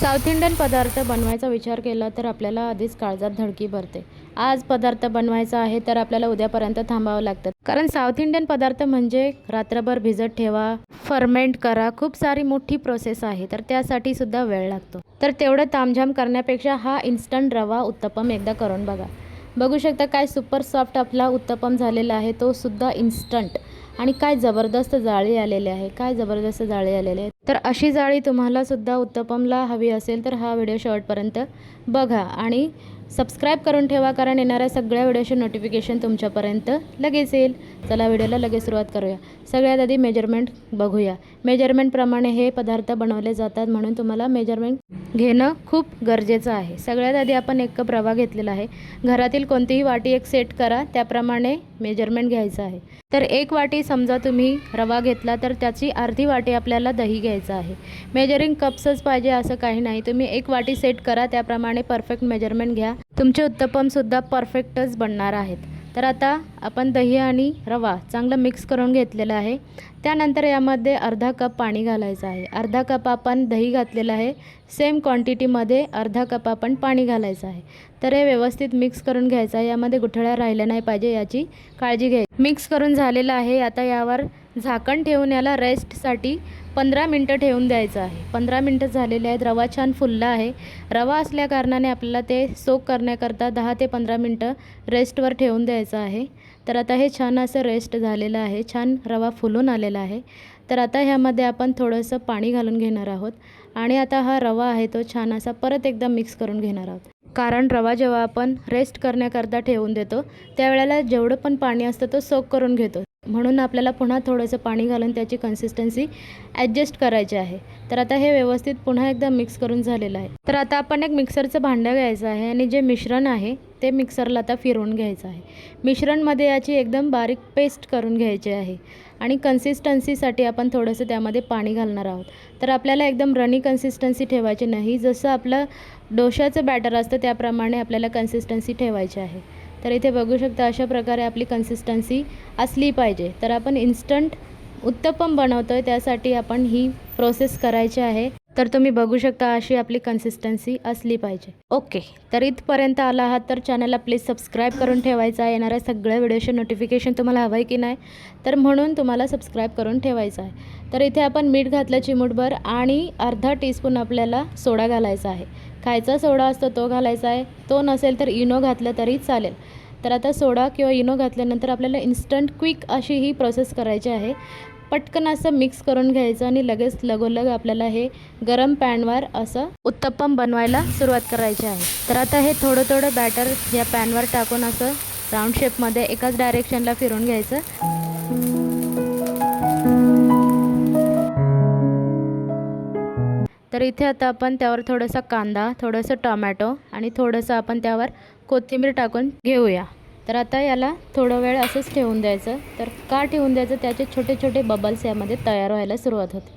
South Indian पदार्थ बनवायचा विचार केला तर आपल्याला आधीच काळजात धडकी भरते. आज पदार्थ बनवायचा आहे तर आपल्याला उद्यापर्यंत थांबावं लागतं. कारण साऊथ इंडियन पदार्थ म्हणजे रात्रभर भिजत ठेवा फर्मेंट करा खूप सारी मोठी प्रोसेस आहे तर त्यासाठी सुद्धा वेळ लागतो. तर तेवढं तामझाम करण्यापेक्षा हा इन्स्टंट रवा उत्तपम एकदा करून बघा. बघू शकता काय सुपर सॉफ्ट आपला उत्तपम झालेला आहे तो सुद्धा इन्स्टंट. आणि काय जबरदस्त जाळी आलेले आहे काय जबरदस्त जाळी आलेले आहे. तर अशी जाळी तुम्हाला सुद्धा उत्तपमला हवी असेल तर हा व्हिडिओ शेवटपर्यंत बघा आणि सबस्क्राईब करून ठेवा कारण येणाऱ्या सगळ्या व्हिडिओचे नोटिफिकेशन तुमच्यापर्यंत लगेच येईल. चला व्हिडिओला लगेच सुरुवात करूया. सगळ्यात आधी मेजरमेंट बघूया. मेजरमेंटप्रमाणे हे पदार्थ बनवले जातात म्हणून तुम्हाला मेजरमेंट घेणं खूप गरजेचं आहे. सगळ्यात आधी आपण एक कप रवा घेतलेला आहे. घरातील कोणतीही वाटी एक सेट करा त्याप्रमाणे मेजरमेंट घ्यायचं आहे. तर एक वाटी समजा तुम्ही रवा घेतला तर त्याची अर्धी वाटी आपल्याला दही घ्यायचं आहे. मेजरिंग कप्सच पाहिजे असं काही नाही. तुम्ही एक वाटी सेट करा त्याप्रमाणे परफेक्ट मेजरमेंट घ्या. तुमचे उत्तपमसुद्धा परफेक्टच बनणार आहेत. तर आता आपण दही आणि रवा चांगलं मिक्स करून घेतलेलं आहे. त्यानंतर यामध्ये अर्धा कप पाणी घालायचं आहे. अर्धा कप आपण दही घातलेलं आहे. सेम क्वांटिटीमध्ये अर्धा कप आपण पाणी घालायचं आहे. तर हे व्यवस्थित मिक्स करून घ्यायचं आहे. यामध्ये गुठळ्या राहिल्या नाही पाहिजे याची काळजी घ्यायची. मिक्स करून झालेलं आहे. आता यावर झाकण ठेवून याला रेस्टसाठी पंधरा मिनटं ठेवून द्यायचं आहे. पंधरा मिनटं झालेले आहेत. रवा छान फुलला आहे. रवा असल्या कारणाने आपल्याला ते सोक करण्याकरता दहा ते पंधरा मिनटं रेस्टवर ठेवून द्यायचं आहे. तर आता हे छान असं रेस्ट झालेलं आहे. छान रवा फुलून आलेला आहे. तर आता ह्यामध्ये आपण थोडंसं पाणी घालून घेणार आहोत. आणि आता हा रवा आहे तो छान असा परत एकदा मिक्स करून घेणार आहोत. कारण रवा जेव्हा आपण रेस्ट करण्याकरता ठेवून देतो त्यावेळेला जेवढं पण पाणी असतं तो सोक करून घेतो. म्हणून आपल्याला पुन्हा थोडंसं पाणी घालून त्याची कन्सिस्टन्सी ॲडजस्ट करायची आहे. तर आता हे व्यवस्थित पुन्हा एकदा मिक्स करून झालेलं आहे. तर आता आपण एक मिक्सरचं भांडं घ्यायचं आहे आणि जे मिश्रण आहे ते मिक्सरला आता फिरवून घ्यायचं आहे. मिश्रणमध्ये याची एकदम बारीक पेस्ट करून घ्यायची आहे आणि कन्सिस्टन्सीसाठी आपण थोडंसं त्यामध्ये पाणी घालणार आहोत. तर आपल्याला एकदम रनी कन्सिस्टन्सी ठेवायची नाही. जसं आपलं डोशाचं बॅटर असतं त्याप्रमाणे आपल्याला कन्सिस्टन्सी ठेवायची आहे. तर इथे बघू शकता अशा प्रकारे आपली कन्सिस्टन्सी असली पाहिजे. तर आपण इन्स्टंट उत्तपम बनवतो आहे त्यासाठी आपण ही प्रोसेस करायची आहे. तर तुम्ही बघू शकता अशी आपली कन्सिस्टन्सी असली पाहिजे. ओके तर इथपर्यंत आला आहात तर चॅनलला प्लीज सबस्क्राईब करून ठेवायचा आहे. येणाऱ्या सगळ्या व्हिडिओचे नोटिफिकेशन तुम्हाला हवं आहे की नाही तर म्हणून तुम्हाला सबस्क्राईब करून ठेवायचं आहे. तर इथे आपण मीठ घातलं चिमूटभर आणि अर्धा टीस्पून आपल्याला सोडा घालायचा आहे. खायचा सोडा असतो तो घालायचा आहे. तो नसेल तर इनो घातलं तरी चालेल. तर आता सोडा किंवा इनो घातल्यानंतर आपल्याला इन्स्टंट क्विक अशी ही प्रोसेस करायची आहे. पटकन असं मिक्स करून घ्यायचं आणि लगेच लगोलग आपल्याला हे गरम पॅनवर असं उत्तप्पम बनवायला सुरुवात करायची आहे. तर आता हे थोडं थोडं बॅटर या पॅनवर टाकून असं राऊंड शेपमध्ये एकाच डायरेक्शनला फिरून घ्यायचं. तर इथे आता आपण त्यावर थोडासा कांदा थोडंसं टोमॅटो आणि थोडंसं आपण त्यावर कोथिंबीर टाकून घेऊया. तर आता याला थोडं वेळ असंच ठेवून द्यायचं. तर का ठेवून द्यायचं? त्याचे छोटे छोटे बबल्स यामध्ये तयार व्हायला सुरुवात होते.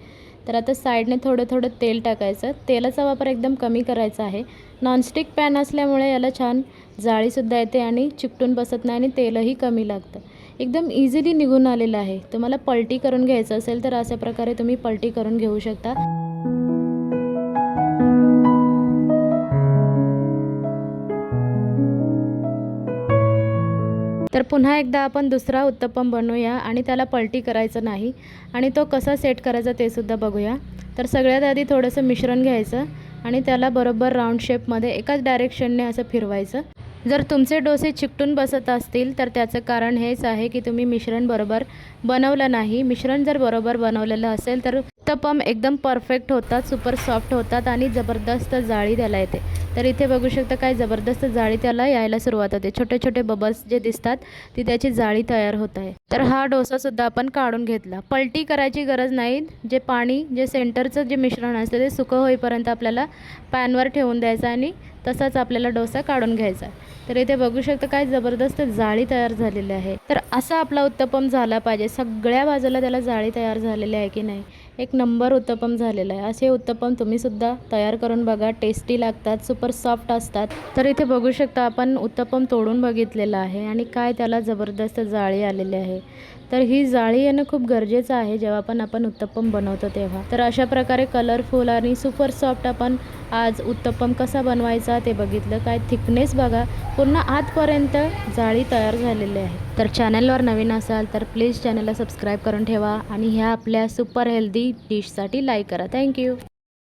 तर आता साईडने थोडं थोडं तेल टाकायचं. तेलाचा वापर एकदम कमी करायचा आहे. नॉनस्टिक पॅन असल्यामुळे याला छान जाळीसुद्धा येते आणि चिकटून बसत नाही आणि तेलही कमी लागतं. एकदम इझिली निघून आलेलं आहे. तुम्हाला पलटी करून घ्यायचं असेल तर अशा प्रकारे तुम्ही पलटी करून घेऊ शकता. तर पुन्हा एकदा आपण दुसरा उत्तपम बनवूया आणि त्याला पलटी करायचं नाही आणि तो कसा सेट करायचा ते सुद्धा बघूया. तर सगळ्यात आधी थोडंसं मिश्रण घ्यायचं आणि त्याला बरोबर राऊंड शेपमध्ये एकाच डायरेक्शनने असं फिरवायचं. जर तुमचे डोसे चिकटून बसत असतील तर त्याचं कारण हेच आहे की तुम्ही मिश्रण बरोबर बनवलं नाही. मिश्रण जर बरोबर बनवलेलं असेल तर उत्तपम एकदम परफेक्ट होतात सुपर सॉफ्ट होतात आणि जबरदस्त जाळी त्याला येते. तर इथे बघू शकता काय जबरदस्त जाळी त्याला यायला सुरुवात होते. छोटे छोटे बबल्स जे दिसतात ती त्याची जाळी तयार होत आहे. तर हा डोसासुद्धा आपण काढून घेतला. पलटी करायची गरज नाही. जे पाणी जे सेंटरचं जे मिश्रण असतं ते सुकं होईपर्यंत आपल्याला पॅनवर ठेवून द्यायचं आणि तसाच आपल्याला डोसा काढून घ्यायचा. तर इथे बघू शकता काय जबरदस्त जाळी तयार झालेली आहे. तर असा आपला उत्तपम झाला पाहिजे. सगळ्या बाजूला त्याला जाळी तयार झालेली आहे की नाही? एक नंबर उत्तपम झालेला आहे. असे उत्तपम तुम्हीसुद्धा तयार करून बघा. टेस्टी लागतात सुपर सॉफ्ट असतात. तर इथे बघू शकता आपण उत्तपम तोडून बघितलेलं आहे आणि काय त्याला जबरदस्त जाळी आलेली आहे. तर ही जाळी येणं खूप गरजेचं आहे जेव्हा पण आपण उत्तप्पम बनवतो तेव्हा. तर अशा प्रकारे कलरफुल आणि सुपर सॉफ्ट आपण आज उत्तपम कसा बनवायचा ते बघितलं. काय थिकनेस बघा. पूर्ण आतपर्यंत जाळी तयार झालेली आहे. तर चॅनलवर नवीन असाल तर प्लीज चॅनलला सबस्क्राईब करून ठेवा आणि ह्या आपल्या सुपर हेल्दी डिशसाठी लाईक करा. Thank you